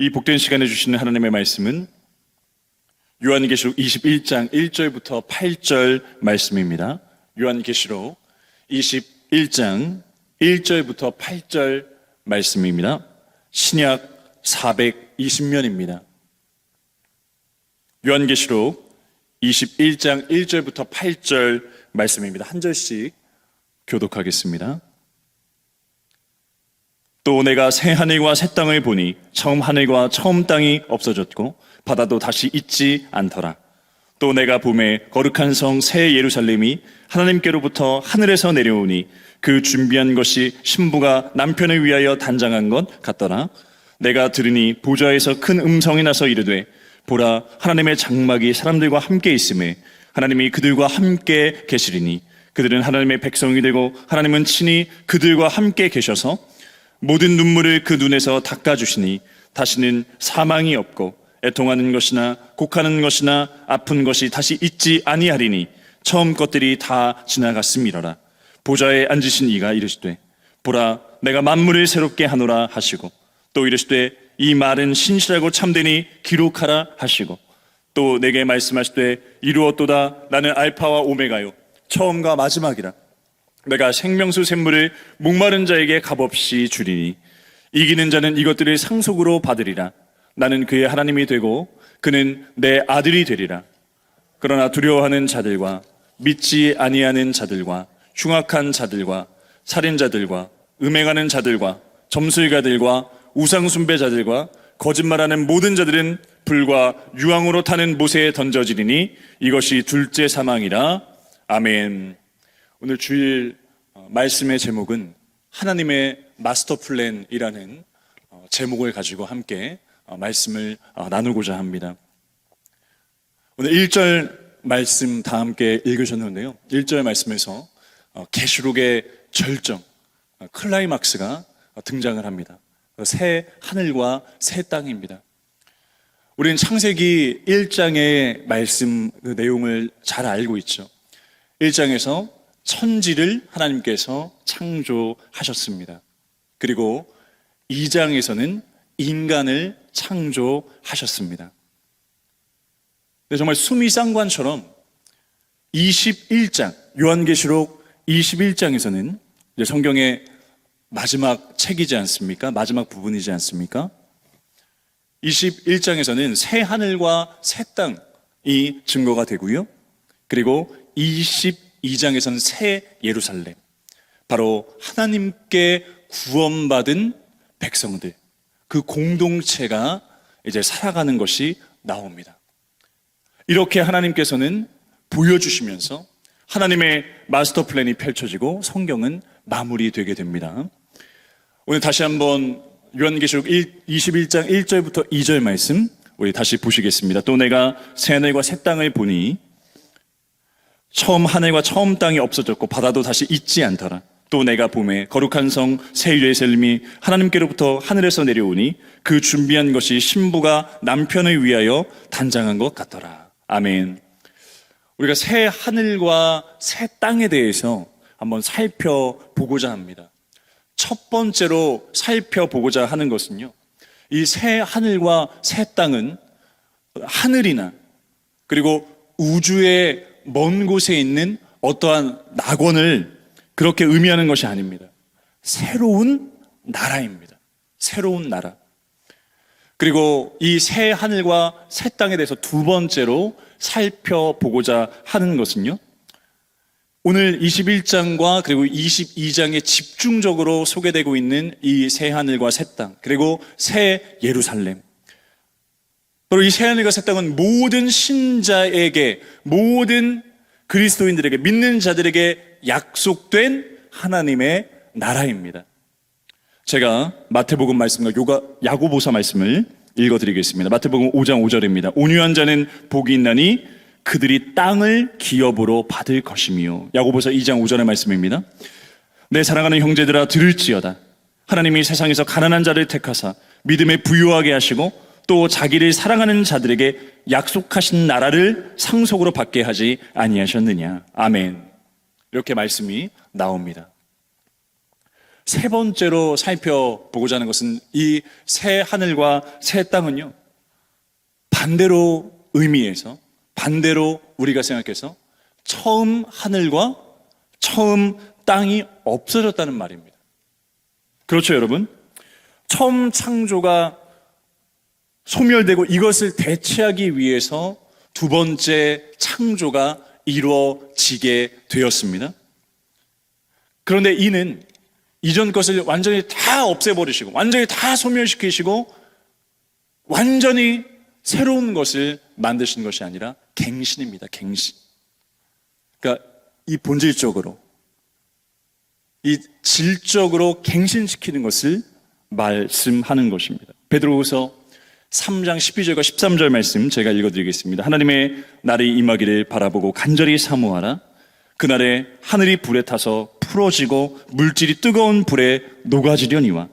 이 복된 시간에 주시는 하나님의 말씀은 요한계시록 21장 1절부터 8절 말씀입니다. 요한계시록 21장 1절부터 8절 말씀입니다. 신약 420면입니다. 요한계시록 21장 1절부터 8절 말씀입니다. 한 절씩 교독하겠습니다. 또 내가 새 하늘과 새 땅을 보니 처음 하늘과 처음 땅이 없어졌고 바다도 다시 있지 않더라. 또 내가 봄에 거룩한 성 새 예루살렘이 하나님께로부터 하늘에서 내려오니 그 준비한 것이 신부가 남편을 위하여 단장한 것 같더라. 내가 들으니 보좌에서 큰 음성이 나서 이르되 보라 하나님의 장막이 사람들과 함께 있음에 하나님이 그들과 함께 계시리니 그들은 하나님의 백성이 되고 하나님은 친히 그들과 함께 계셔서 모든 눈물을 그 눈에서 닦아주시니 다시는 사망이 없고 애통하는 것이나 곡하는 것이나 아픈 것이 다시 있지 아니하리니 처음 것들이 다 지나갔음이러라. 보좌에 앉으신 이가 이르시되 보라 내가 만물을 새롭게 하노라 하시고 또 이르시되 이 말은 신실하고 참되니 기록하라 하시고 또 내게 말씀하시되 이루었도다. 나는 알파와 오메가요. 처음과 마지막이라 내가 생명수 샘물을 목마른 자에게 값없이 주리니 이기는 자는 이것들을 상속으로 받으리라. 나는 그의 하나님이 되고 그는 내 아들이 되리라. 그러나 두려워하는 자들과 믿지 아니하는 자들과 흉악한 자들과 살인자들과 음행하는 자들과 점술가들과 우상숭배자들과 거짓말하는 모든 자들은 불과 유황으로 타는 못에 던져지리니 이것이 둘째 사망이라. 아멘. 오늘 주일 어, 말씀의 제목은 하나님의 마스터 플랜이라는 어, 제목을 가지고 함께 어, 말씀을 나누고자 합니다. 오늘 1절 말씀 다 함께 읽으셨는데요. 1절 말씀에서 계시록의 절정, 클라이막스가 등장을 합니다. 새 하늘과 새 땅입니다. 우리는 창세기 1장의 말씀 그 내용을 잘 알고 있죠. 1장에서 천지를 하나님께서 창조하셨습니다. 그리고 2장에서는 인간을 창조하셨습니다. 정말 수미상관처럼 21장, 요한계시록 21장에서는 성경의 마지막 책이지 않습니까? 마지막 부분이지 않습니까? 21장에서는 새 하늘과 새 땅이 증거가 되고요. 그리고 22 장에서는 새 예루살렘. 바로 하나님께 구원받은 백성들. 그 공동체가 이제 살아가는 것이 나옵니다. 이렇게 하나님께서는 보여주시면서 하나님의 마스터 플랜이 펼쳐지고 성경은 마무리되게 됩니다. 오늘 다시 한번 요한계시록 21장 1절부터 2절 말씀 우리 다시 보시겠습니다. 또 내가 새 하늘과 새 땅을 보니 처음 하늘과 처음 땅이 없어졌고 바다도 다시 있지 않더라. 또 내가 봄에 거룩한 성새 예루살렘이 하나님께로부터 하늘에서 내려오니 그 준비한 것이 신부가 남편을 위하여 단장한 것 같더라. 아멘. 우리가 새 하늘과 새 땅에 대해서 한번 살펴보고자 합니다. 첫 번째로 살펴보고자 하는 것은요. 이 새 하늘과 새 땅은 하늘이나 그리고 우주의 먼 곳에 있는 어떠한 낙원을 그렇게 의미하는 것이 아닙니다. 새로운 나라입니다. 새로운 나라. 그리고 이 새 하늘과 새 땅에 대해서 두 번째로 살펴보고자 하는 것은요. 오늘 21장과 그리고 22장에 집중적으로 소개되고 있는 이 새 하늘과 새 땅, 그리고 새 예루살렘. 바로 이 새 하늘과 새 땅은 모든 신자에게, 모든 그리스도인들에게, 믿는 자들에게 약속된 하나님의 나라입니다. 제가 마태복음 말씀과 요가, 야고보사 말씀을 읽어드리겠습니다. 마태복음 5장 5절입니다. 온유한 자는 복이 있나니 그들이 땅을 기업으로 받을 것이며 야고보서 2장 5절의 말씀입니다. 내 사랑하는 형제들아 들을지어다. 하나님이 세상에서 가난한 자를 택하사 믿음에 부유하게 하시고 또 자기를 사랑하는 자들에게 약속하신 나라를 상속으로 받게 하지 아니하셨느냐. 아멘. 이렇게 말씀이 나옵니다. 세 번째로 살펴보고자 하는 것은 이 새 하늘과 새 땅은요, 반대로 의미해서, 반대로 우리가 생각해서 처음 하늘과 처음 땅이 없어졌다는 말입니다. 그렇죠, 여러분? 처음 창조가 소멸되고 이것을 대체하기 위해서 두 번째 창조가 이루어지게 되었습니다. 그런데 이는 이전 것을 완전히 다 없애버리시고, 완전히 다 소멸시키시고, 완전히 새로운 것을 만드신 것이 아니라 갱신입니다. 갱신. 그러니까 이 본질적으로, 이 질적으로 갱신시키는 것을 말씀하는 것입니다. 베드로후서 3장 12절과 13절 말씀 제가 읽어드리겠습니다. 하나님의 날이 임하기를 바라보고 간절히 사모하라. 그날에 하늘이 불에 타서 풀어지고 물질이 뜨거운 불에 녹아지려니와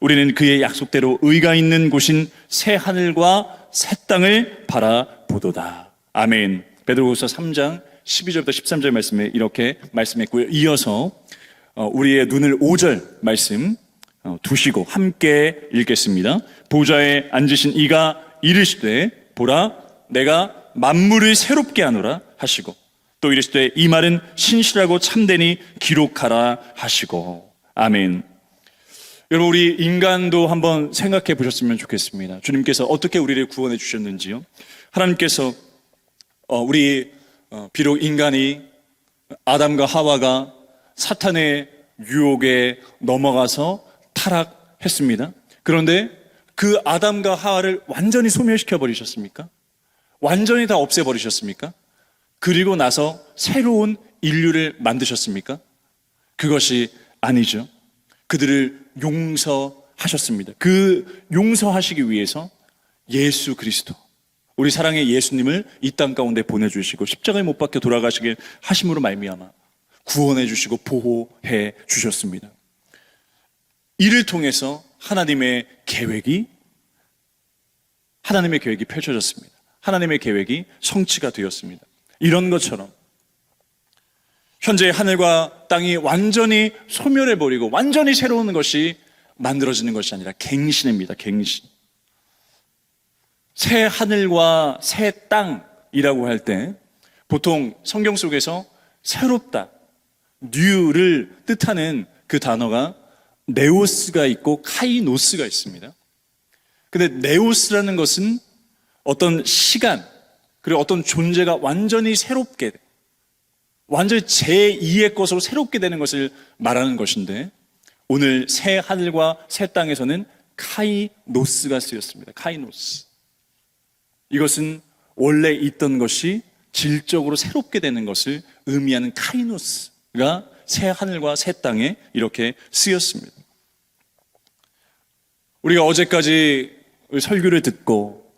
우리는 그의 약속대로 의가 있는 곳인 새 하늘과 새 땅을 바라보도다. 아멘. 베드로후서 3장 12절부터 13절 말씀에 이렇게 말씀했고요. 이어서 어, 우리의 눈을 5절 말씀 어, 두시고 함께 읽겠습니다. 보좌에 앉으신 이가 이르시되 보라 내가 만물을 새롭게 하노라 하시고 또 이르시되 이 말은 신실하고 참되니 기록하라 하시고 아멘. 여러분 우리 인간도 한번 생각해 보셨으면 좋겠습니다. 주님께서 어떻게 우리를 구원해 주셨는지요. 하나님께서 어, 우리 어, 비록 인간이 아담과 하와가 사탄의 유혹에 넘어가서 타락했습니다. 그런데 그 아담과 하와를 완전히 소멸시켜 버리셨습니까? 완전히 다 없애 버리셨습니까? 그리고 나서 새로운 인류를 만드셨습니까? 그것이 아니죠. 그들을 용서하셨습니다. 그 용서하시기 위해서 예수 그리스도, 우리 사랑의 예수님을 이 땅 가운데 보내주시고 십자가에 못 박혀 돌아가시게 하심으로 말미암아 구원해 주시고 보호해 주셨습니다. 이를 통해서 하나님의 계획이 하나님의 계획이 펼쳐졌습니다. 하나님의 계획이 성취가 되었습니다. 이런 것처럼 현재 하늘과 땅이 완전히 소멸해 버리고 완전히 새로운 것이 만들어지는 것이 아니라 갱신입니다. 갱신. 새 하늘과 새 땅이라고 할 때 보통 성경 속에서 새롭다, new를 뜻하는 그 단어가 네오스가 있고 카이노스가 있습니다. 근데 네오스라는 것은 어떤 시간, 그리고 어떤 존재가 완전히 새롭게, 완전히 제2의 것으로 새롭게 되는 것을 말하는 것인데, 오늘 새 하늘과 새 땅에서는 카이노스가 쓰였습니다. 카이노스. 이것은 원래 있던 것이 질적으로 새롭게 되는 것을 의미하는 카이노스가 새 하늘과 새 땅에 이렇게 쓰였습니다. 우리가 어제까지 설교를 듣고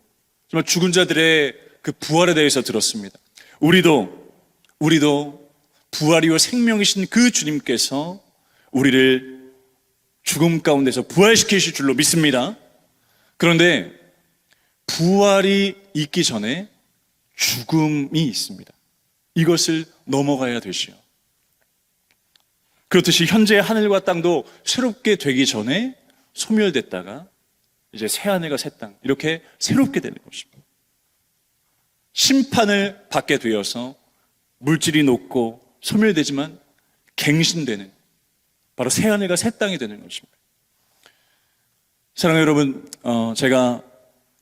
정말 죽은 자들의 그 부활에 대해서 들었습니다. 우리도 우리도 부활이요 생명이신 그 주님께서 우리를 죽음 가운데서 부활시키실 줄로 믿습니다. 그런데 부활이 있기 전에 죽음이 있습니다. 이것을 넘어가야 되시오. 그렇듯이 현재 하늘과 땅도 새롭게 되기 전에 소멸됐다가 이제 새 하늘과 새 땅 이렇게 새롭게 되는 것입니다. 심판을 받게 되어서 물질이 높고 소멸되지만 갱신되는 바로 새 하늘과 새 땅이 되는 것입니다. 사랑하는 여러분, 어, 제가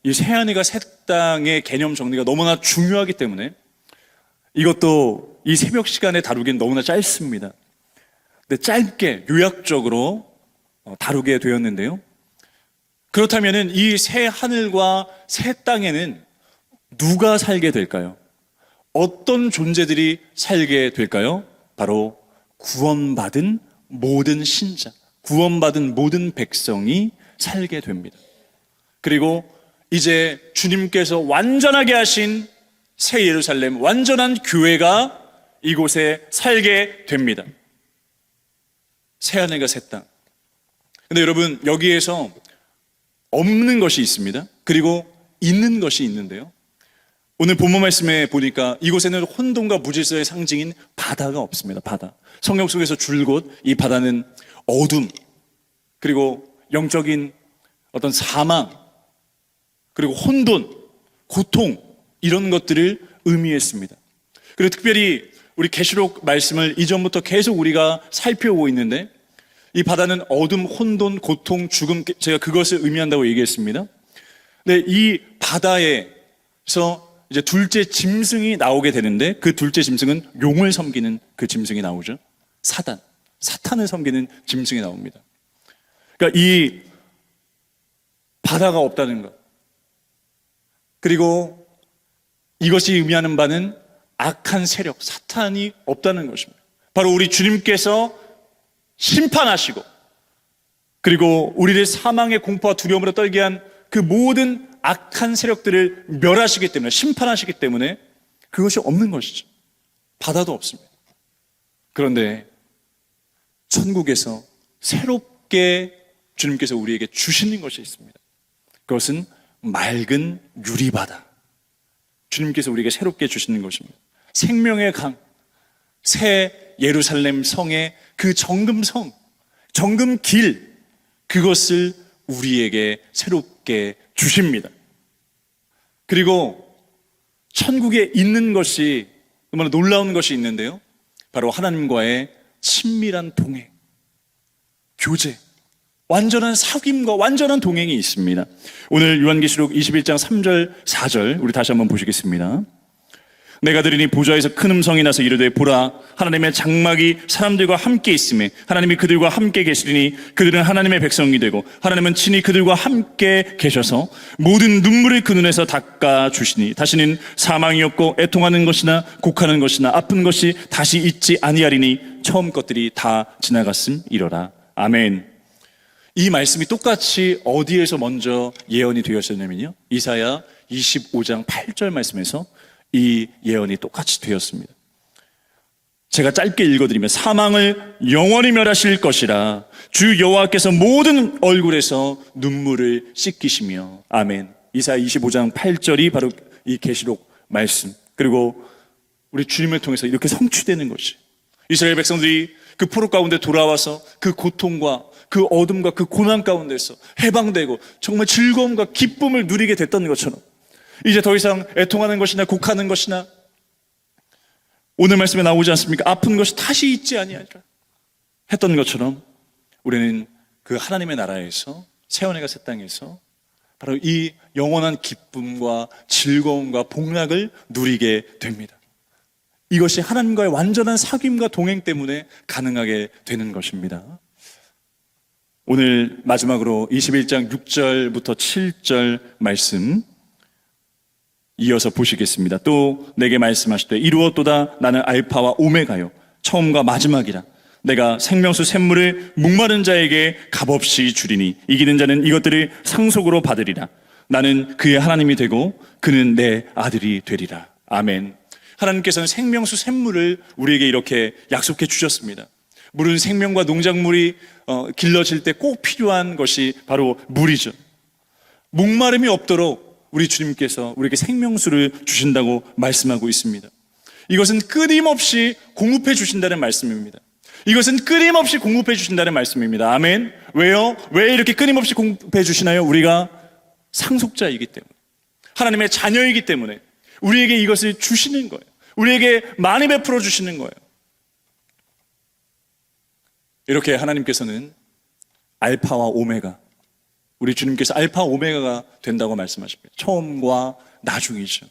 이 새 하늘과 새 땅의 개념 정리가 너무나 중요하기 때문에 이것도 이 새벽 시간에 다루기는 너무나 짧습니다. 근데 짧게 요약적으로 어, 다루게 되었는데요. 그렇다면 이 새 하늘과 새 땅에는 누가 살게 될까요? 어떤 존재들이 살게 될까요? 바로 구원받은 모든 신자, 구원받은 모든 백성이 살게 됩니다. 그리고 이제 주님께서 완전하게 하신 새 예루살렘, 완전한 교회가 이곳에 살게 됩니다. 새 하늘과 새 땅. 근데 여러분, 여기에서 없는 것이 있습니다. 그리고 있는 것이 있는데요. 오늘 본문 말씀에 보니까 이곳에는 혼돈과 무질서의 상징인 바다가 없습니다. 바다. 성경 속에서 줄곧 이 바다는 어둠, 그리고 영적인 어떤 사망, 그리고 혼돈, 고통 이런 것들을 의미했습니다. 그리고 특별히 우리 계시록 말씀을 이전부터 계속 우리가 살펴오고 있는데 이 바다는 어둠, 혼돈, 고통, 죽음 제가 그것을 의미한다고 얘기했습니다. 근데 이 바다에서 이제 둘째 짐승이 나오게 되는데 그 둘째 짐승은 용을 섬기는 그 짐승이 나오죠. 사단, 사탄을 섬기는 짐승이 나옵니다. 그러니까 이 바다가 없다는 것. 그리고 이것이 의미하는 바는 악한 세력, 사탄이 없다는 것입니다. 바로 우리 주님께서 심판하시고 그리고 우리를 사망의 공포와 두려움으로 떨게 한 그 모든 악한 세력들을 멸하시기 때문에 심판하시기 때문에 그것이 없는 것이죠. 바다도 없습니다. 그런데 천국에서 새롭게 주님께서 우리에게 주시는 것이 있습니다. 그것은 맑은 유리바다. 주님께서 우리에게 새롭게 주시는 것입니다. 생명의 강, 새 예루살렘 성의 그 정금성, 정금 길, 그것을 우리에게 새롭게 주십니다. 그리고 천국에 있는 것이 얼마나 놀라운 것이 있는데요. 바로 하나님과의 친밀한 동행, 교제, 완전한 사귐과 완전한 동행이 있습니다. 오늘 요한계시록 21장 3절, 4절 우리 다시 한번 보시겠습니다. 내가 들으니 보좌에서 큰 음성이 나서 이르되 보라 하나님의 장막이 사람들과 함께 있음에 하나님이 그들과 함께 계시리니 그들은 하나님의 백성이 되고 하나님은 친히 그들과 함께 계셔서 모든 눈물을 그 눈에서 닦아 주시니 다시는 사망이 없고 애통하는 것이나 곡하는 것이나 아픈 것이 다시 있지 아니하리니 처음 것들이 다 지나갔음 이러라 아멘. 이 말씀이 똑같이 어디에서 먼저 예언이 되었었냐면요. 이사야 25장 8절 말씀에서 이 예언이 똑같이 되었습니다. 제가 짧게 읽어드리면 사망을 영원히 멸하실 것이라 주 여호와께서 모든 얼굴에서 눈물을 씻기시며 아멘. 이사야 25장 8절이 바로 이 계시록 말씀. 그리고 우리 주님을 통해서 이렇게 성취되는 것이 이스라엘 백성들이 그 포로 가운데 돌아와서 그 고통과 그 어둠과 그 고난 가운데서 해방되고 정말 즐거움과 기쁨을 누리게 됐던 것처럼 이제 더 이상 애통하는 것이나 곡하는 것이나 오늘 말씀에 나오지 않습니까? 아픈 것이 다시 있지 아니하리라 했던 것처럼 우리는 그 하나님의 나라에서 세원회가 새 땅에서 바로 이 영원한 기쁨과 즐거움과 복락을 누리게 됩니다. 이것이 하나님과의 완전한 사귐과 동행 때문에 가능하게 되는 것입니다. 오늘 마지막으로 21장 6절부터 7절 말씀 이어서 보시겠습니다. 또 내게 말씀하시되 이루었도다 나는 알파와 오메가요. 처음과 마지막이라 내가 생명수 샘물을 목마른 자에게 값없이 주리니 이기는 자는 이것들을 상속으로 받으리라. 나는 그의 하나님이 되고 그는 내 아들이 되리라. 아멘. 하나님께서는 생명수 샘물을 우리에게 이렇게 약속해 주셨습니다. 물은 생명과 농작물이 어, 길러질 때 꼭 필요한 것이 바로 물이죠. 목마름이 없도록 우리 주님께서 우리에게 생명수를 주신다고 말씀하고 있습니다. 이것은 끊임없이 공급해 주신다는 말씀입니다. 이것은 끊임없이 공급해 주신다는 말씀입니다. 아멘. 왜요? 왜 이렇게 끊임없이 공급해 주시나요? 우리가 상속자이기 때문에. 하나님의 자녀이기 때문에 우리에게 이것을 주시는 거예요. 우리에게 많이 베풀어 주시는 거예요. 이렇게 하나님께서는 알파와 오메가 우리 주님께서 알파 오메가가 된다고 말씀하십니다. 처음과 나중이죠.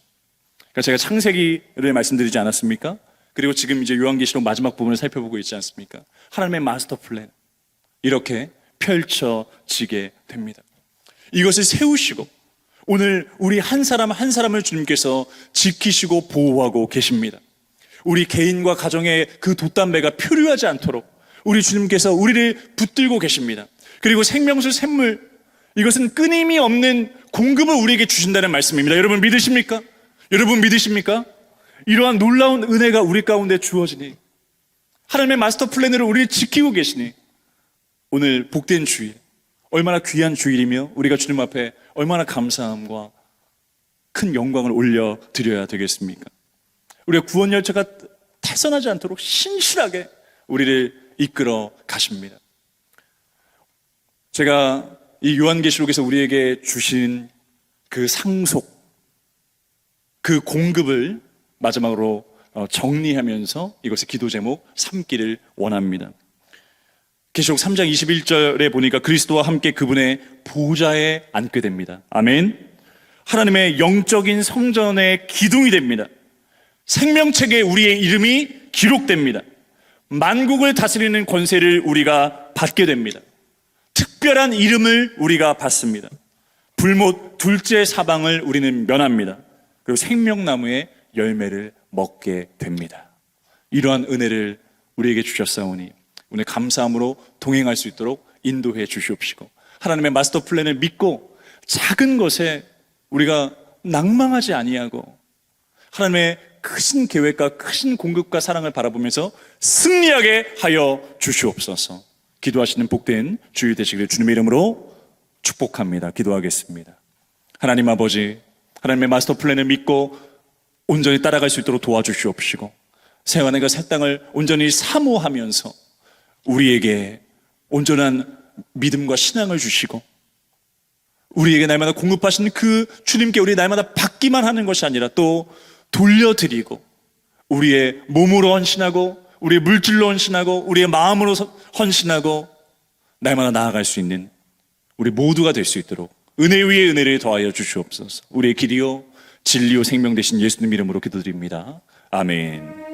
그러니까 제가 창세기를 말씀드리지 않았습니까? 그리고 지금 이제 요한계시록 마지막 부분을 살펴보고 있지 않습니까? 하나님의 마스터 플랜 이렇게 펼쳐지게 됩니다. 이것을 세우시고 오늘 우리 한 사람 한 사람을 주님께서 지키시고 보호하고 계십니다. 우리 개인과 가정의 그 돛담배가 표류하지 않도록 우리 주님께서 우리를 붙들고 계십니다. 그리고 생명수 샘물 이것은 끊임이 없는 공급을 우리에게 주신다는 말씀입니다. 여러분 믿으십니까? 여러분 믿으십니까? 이러한 놀라운 은혜가 우리 가운데 주어지니 하나님의 마스터 플랜으로 우리를 지키고 계시니 오늘 복된 주일 얼마나 귀한 주일이며 우리가 주님 앞에 얼마나 감사함과 큰 영광을 올려 드려야 되겠습니까? 우리가 구원 열차가 탈선하지 않도록 신실하게 우리를 이끌어 가십니다. 제가 이 요한계시록에서 우리에게 주신 그 상속, 그 공급을 마지막으로 어, 정리하면서 이것의 기도 제목 삼기를 원합니다. 계시록 3장 21절에 보니까 그리스도와 함께 그분의 보좌에 앉게 됩니다. 아멘. 하나님의 영적인 성전의 기둥이 됩니다. 생명책에 우리의 이름이 기록됩니다. 만국을 다스리는 권세를 우리가 받게 됩니다. 특별한 이름을 우리가 받습니다. 불못 둘째 사방을 우리는 면합니다. 그리고 생명나무의 열매를 먹게 됩니다. 이러한 은혜를 우리에게 주셨사오니 오늘 감사함으로 동행할 수 있도록 인도해 주시옵시고 하나님의 마스터 플랜을 믿고 작은 것에 우리가 낭망하지 아니하고 하나님의 크신 계획과 크신 공급과 사랑을 바라보면서 승리하게 하여 주시옵소서. 기도하시는 복된 주일 되시기를 주님의 이름으로 축복합니다. 기도하겠습니다. 하나님 아버지, 하나님의 마스터 플랜을 믿고 온전히 따라갈 수 있도록 도와주시옵시고 새하늘과 새 땅을 온전히 사모하면서 우리에게 온전한 믿음과 신앙을 주시고 우리에게 날마다 공급하시는 그 주님께 우리 날마다 받기만 하는 것이 아니라 또 돌려드리고 우리의 몸으로 헌신하고 우리의 물질로 헌신하고 우리의 마음으로 헌신하고 날마다 나아갈 수 있는 우리 모두가 될 수 있도록 은혜 위에 은혜를 더하여 주시옵소서. 우리의 길이요 진리요 생명 되신 예수님 이름으로 기도드립니다. 아멘.